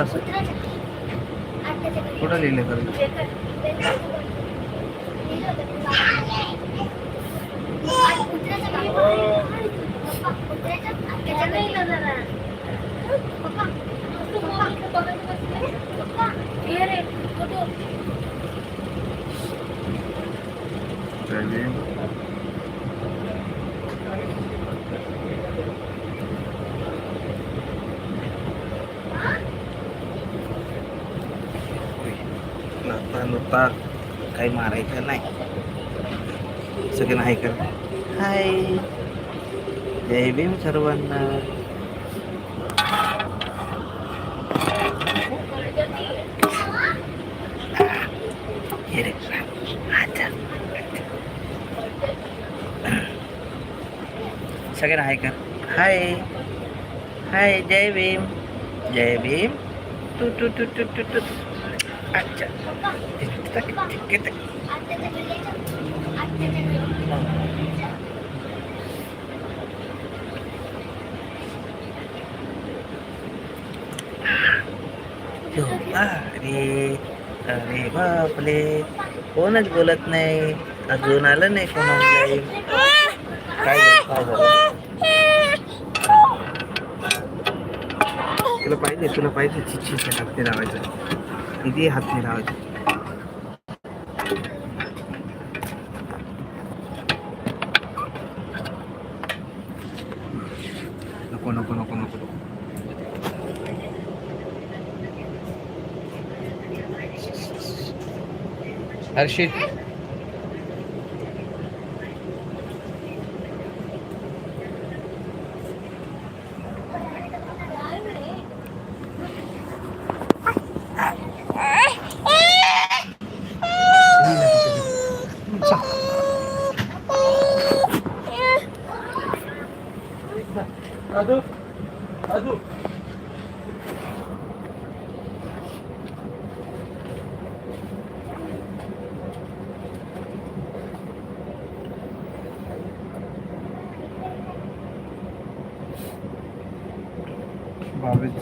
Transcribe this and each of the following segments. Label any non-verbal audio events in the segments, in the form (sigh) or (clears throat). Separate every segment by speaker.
Speaker 1: असं. कुठं लिहिले खरं जय भीम आता नुसता काही मारायचं नाही सगळं नाही कर हाय जय भीम सर्वांना ये रे, अच्छा. सगळ्यांना हाय कर हाय हाय जय भीम जय भीम टू टू टू टू टू टू अच्छा अरे अरे बापले कोणच बोलत नाही. अजून आलं नाही कोण ऑनलाईन काय काय तुला पाहिजे तुला पाहिजे चिच्छी हात नाही लावायचं. किती हात नाही लावायचं. हर्षित
Speaker 2: अदू अदू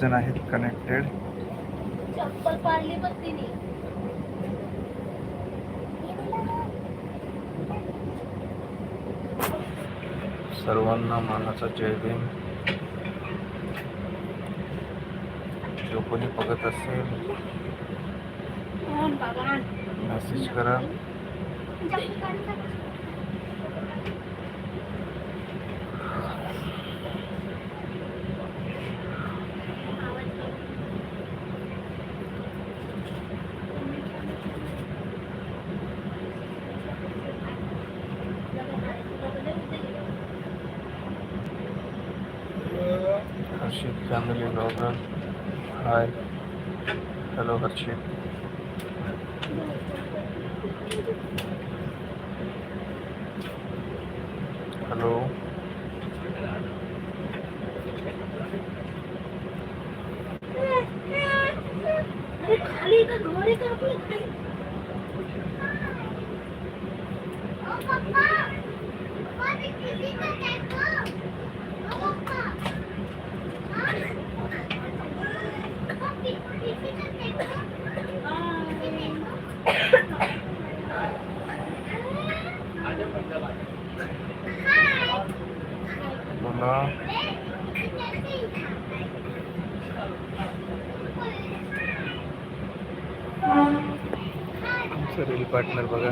Speaker 1: जण आहेत कनेक्टेड
Speaker 3: चप्पल पाडली बघ तिने.
Speaker 1: सर्वांना मानाचा जय भीम. जो कोणी बघत असेल मेसेज करा Harshit family blogger hi hello Harshit hello
Speaker 3: अरे खाली का घर आहे का आपलं खाली ओ पप्पा पप्पा ते किती का टॅक्टर ओ पप्पा पप्पा किती का टॅक्टर
Speaker 1: बोला रील पार्टनर बघा.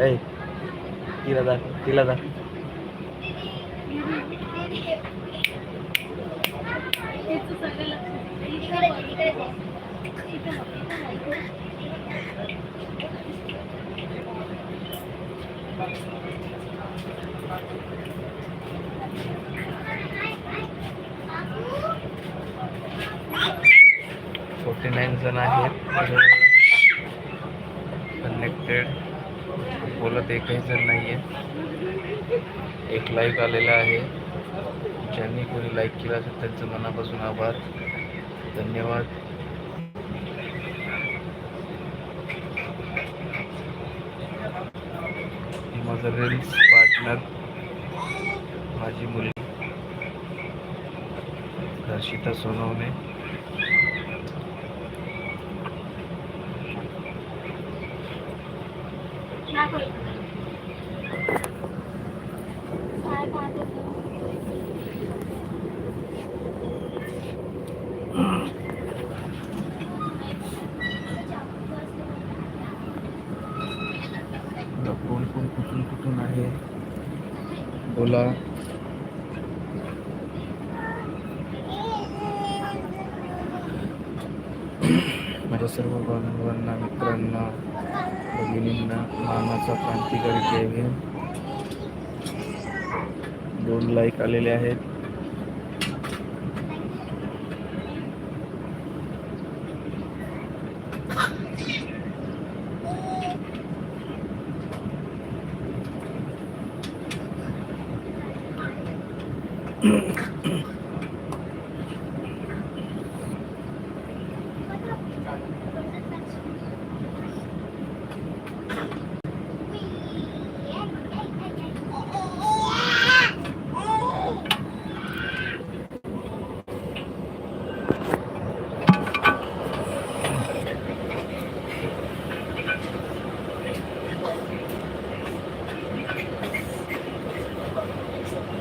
Speaker 1: ए तिला जा तिला
Speaker 3: जा
Speaker 1: फोर्टी नाईन जण आहेत कनेक्टेड बोलत एकही जण नाही आहे. एक लाईक आलेला आहे. ज्यांनी कोणी लाईक केला असेल त्यांचं मनापासून आभार. धन्यवाद. माझं रील्स पार्टनर माझी मुलगी हर्षिता सोनवणे
Speaker 3: दाखव इकडे. काय पाहतो तू?
Speaker 1: आता कोण कोण कुठून कुठून आहे बोला. माझ्या सर्व बांधवांना मित्रांना भगिनींना मानाचा क्रांतिकारी जय भीम. दोन लाईक आलेले आहेत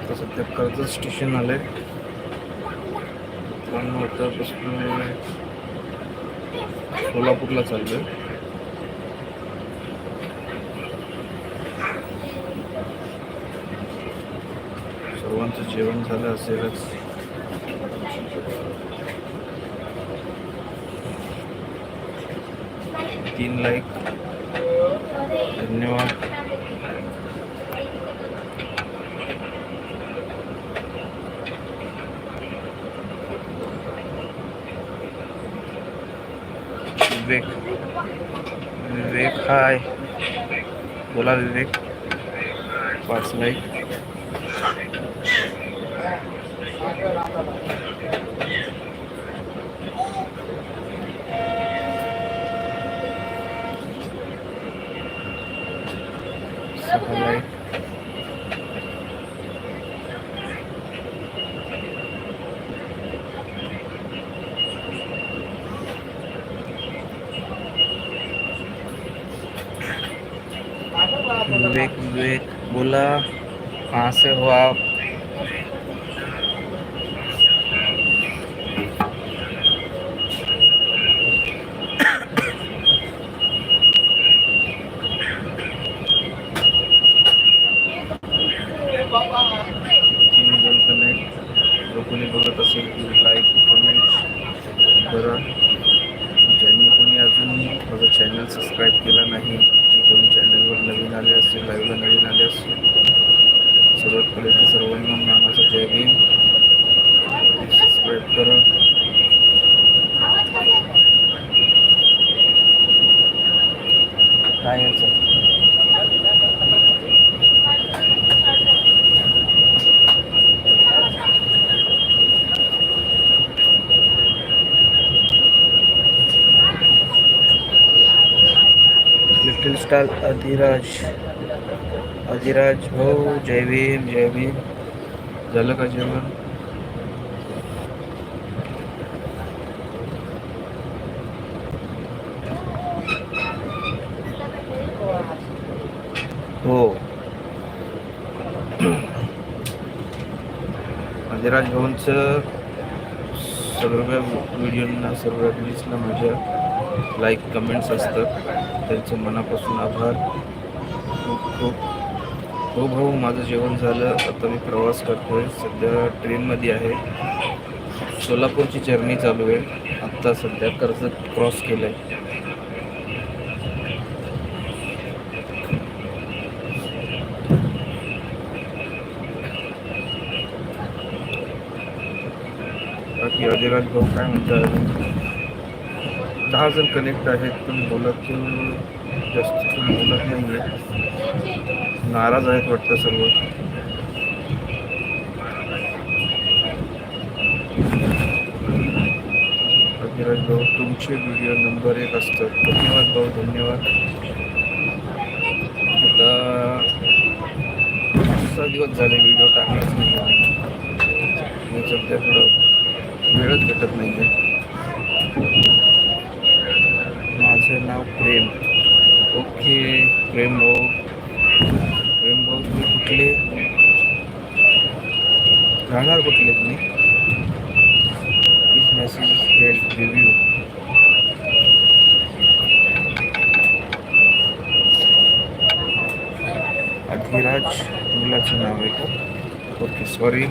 Speaker 1: आता सध्या कर्जत स्टेशन आलंय. मित्रांनो आता बसून सोलापूरला आहे सर्वांचं जेवण झालं असेलच. तीन लाईक धन्यवाद. विवेक. विवेक हाय. बोला विवेक. पाच लाईक सहा लाईक विवेक बोला कहाँ से हो आप तीन जण कनेक्ट जो कोणी बघत असेल की लाईक कमेंट करा ज्यांनी कोणी अजून माझं चॅनल सबस्क्राईब केला नाही जे कोणी चॅनलवर नवीन आले असतील लाईव्हला नवीन आले असतील सर्वात पहिले तर सर्वांना नामाचं जय भीम सबस्क्राईब करा काय याचं लिटिल अधिराज. अधिराज भाऊ जय भीम जय भीम. झालं का जेवण? हो. अधिराज भाऊंचं सर्व व्हिडिओंना सर्व रील्सला माझ्या. लाईक कमेंट्स असतात त्यांचे मनापासून आभार. खूप खूप हो भाऊ माझं जेवण झालं. आता मी प्रवास करतोय. सध्या ट्रेनमध्ये आहे. सोलापूरची जर्नी चालू आहे. आत्ता सध्या कर्जत क्रॉस केलं आहे बाकी अधिराज भाऊ काय म्हणतात? दहा जण कनेक्ट आहेत पण बोलत जास्त कोण बोलत नाही आहे नाराज आहेत वाटतं सर्व. अभिराज भाऊ तुमचे व्हिडिओ नंबर एक असतात धन्यवाद भाऊ धन्यवाद. आता दिवस झाले व्हिडिओ टाकलाच नाही. सध्या थोडं वेळच भेटत नाही आहे माझं नाव प्रेम ओके प्रेम भाऊ. प्रेम भाऊ तुम्ही कुठले? राहणार कुठले तुम्ही? Please message help review Adhiraj मुलाचं नाव आहे का? Okay sorry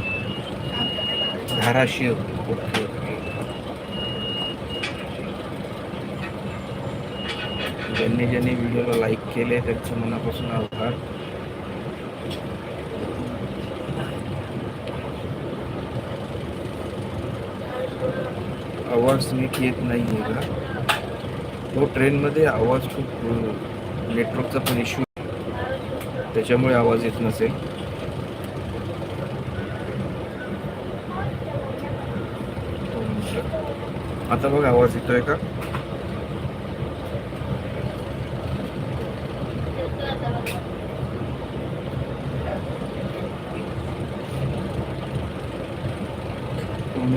Speaker 1: Dharashiv. Okay okay ज्यांनी ज्यांनी व्हिडिओला लाईक केले त्यांचे मनापासून आभार. आवाज नीट येत नाही आहे का? हो, तो ट्रेनमध्ये आवाज खूप नेटवर्कचा पण इश्यू त्याच्यामुळे आवाज येत नसेल. आता बघ आवाज येतोय का?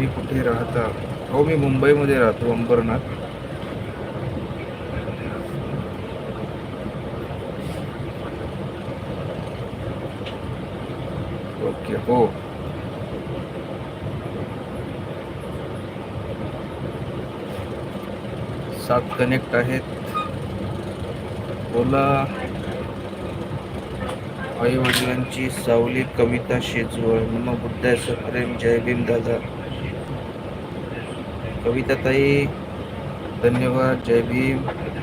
Speaker 1: तुम्ही कुठे राहता? हो मी मुंबईमध्ये राहतो अंबरनाथ. ओके हो. सात कनेक्ट आहेत. ओला आई वडिलांची सावली कविता शेजवळ. नम बुद्धाचं प्रेम जय भीम दादा कविता ताई धन्यवाद जय भीम.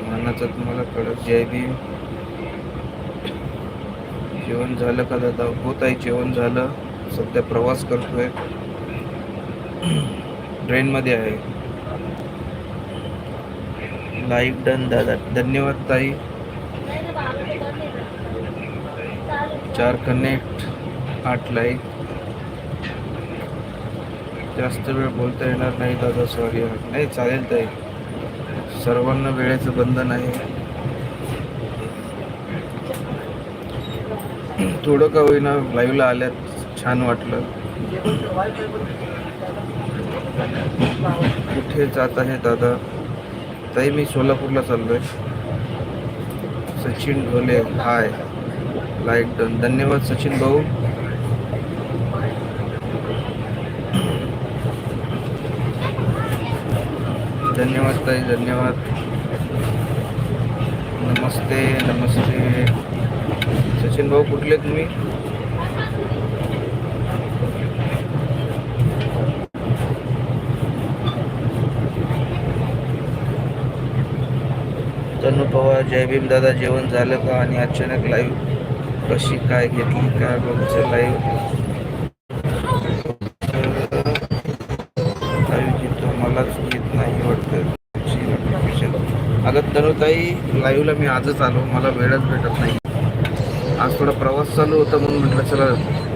Speaker 1: मनाचा तुम्हाला कळत जय भीम. जेवण झालं का दादा? हो ताई जेवण झालं. सध्या प्रवास करतोय. ट्रेनमध्ये आहे. लाईक डन दादा. धन्यवाद ताई. चार कनेक्ट आठ लाईक जास्त वेळ बोलता येणार नाही दादा सॉरी नाही चालेल ताई. सर्वांना वेळेचं बंधन आहे. थोडं का होईना लाईव्हला आल्यात छान वाटलं. कुठे जात आहे दादा? ताई मी सोलापूरला चाललोय. Sachin Dhole hi like done धन्यवाद सचिन भाऊ. धन्यवाद ताई धन्यवाद. नमस्ते नमस्ते. सचिन भाऊ कुठले तुम्ही? तनु पवार जय भीम दादा जेवण झालं का? आणि अचानक लाईव्ह कशी काय घेतली काय बघचं लाईव्ह लाईव्ह तर काही लाईव्हला मी आजच आलो. मला वेळच भेटत नाही. आज थोडा प्रवास चालू होता म्हणून म्हटलं चला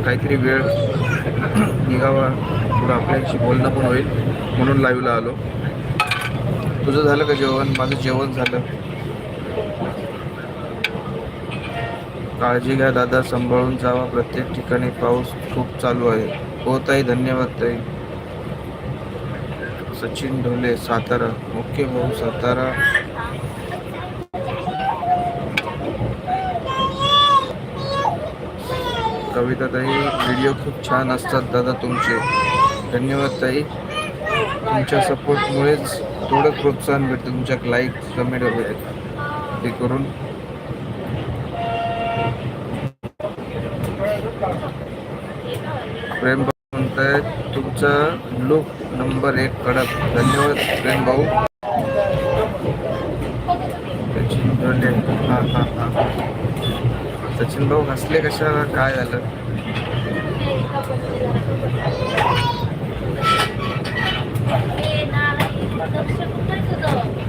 Speaker 1: काहीतरी वेळ (clears throat) निघावा. थोडं आपल्याशी बोलणं पण होईल म्हणून लाईव्हला आलो. तुझं झालं का जेवण? माझं जेवण झालं. काळजी घ्या दादा सांभाळून जावा. प्रत्येक ठिकाणी पाऊस खूप चालू आहे. हो ताई धन्यवाद ताई. सचिन ढोले सातारा. ओके भाऊ सातारा. कविता ताई व्हिडिओ खूप छान असतात दादा तुमचे. धन्यवाद ताई. तुमच्या सपोर्टमुळेच थोडं प्रोत्साहन भेटतं तुमच्या लाईक कमेंट वगैरे. ते करून. प्रेम म्हणताय तुमचं लुक नंबर एक कडक धन्यवाद प्रेम भाऊ. सचिन डोले हां हां हां. सचिन भाऊ हसले कशाला काय झालं?
Speaker 3: ए, नाही. लक्ष कुठं तुझं?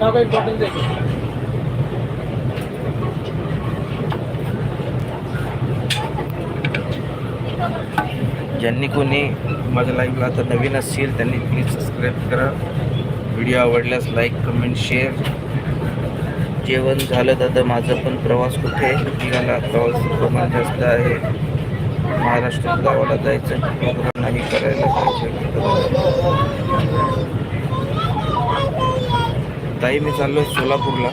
Speaker 2: हा भाई बॉटल दे
Speaker 1: ज्यांनी कोणी माझ्या लाईव्हला आता नवीन असेल त्यांनी प्लीज सबस्क्राईब करा. व्हिडिओ आवडल्यास लाईक कमेंट शेअर जेवण झालं दादा माझं पण प्रवास कुठे निघाला प्रवास प्रमाण जास्त आहे. महाराष्ट्रात गावाला जायचं प्रोग्राम नाही करायला पाहिजे ताई मी चाललो सोलापूरला.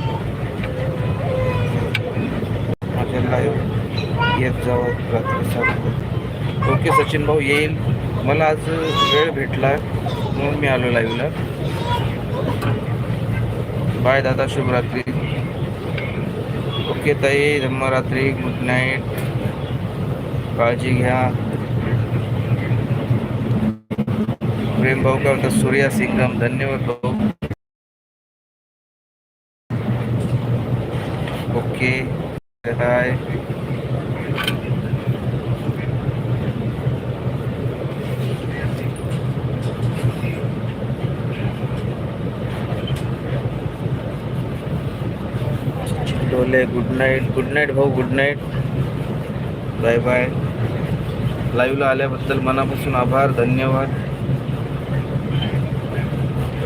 Speaker 1: माझ्या लाईव्ह येत जावं रात्री सात ओके सचिन भाऊ येईल. मला आज वेळ भेटला म्हणून मी आलो लाईव्हला बाय दादा शुभरात्री. ओके ताई धम्मरात्री गुड नाईट काळजी घ्या. प्रेम भाऊ काय म्हणतात सूर्या सिंगम धन्यवाद भाऊ. Okay hi Dole good night good night भाऊ गुड नाईट बाय बाय लाईव्हला आल्याबद्दल मनापासून आभार धन्यवाद.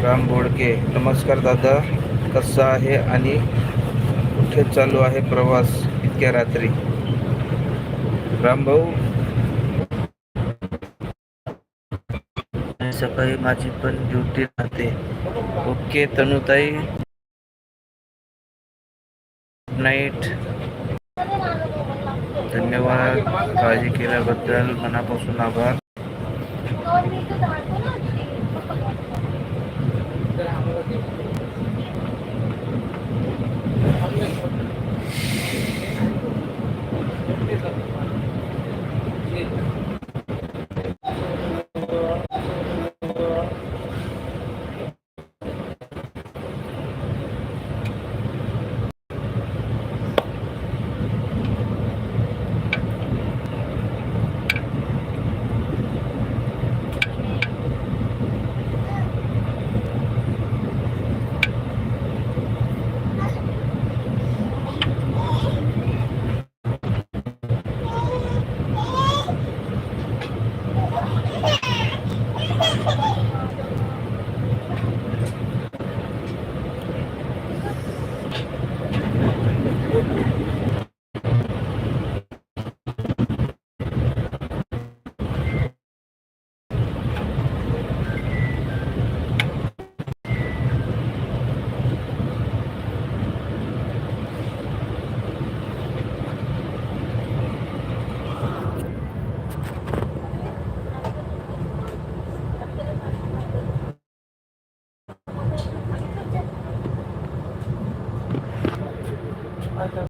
Speaker 1: राम बोडके नमस्कार दादा. कसा आहे आणि कुठे चालू आहे प्रवास इतक्या रात्री? राम भाऊ. सकाळी माझी पण ड्युटी राहते. ओके तनुताई. Good night. धन्यवाद. काळजी केल्याबद्दल मनापासून आभार.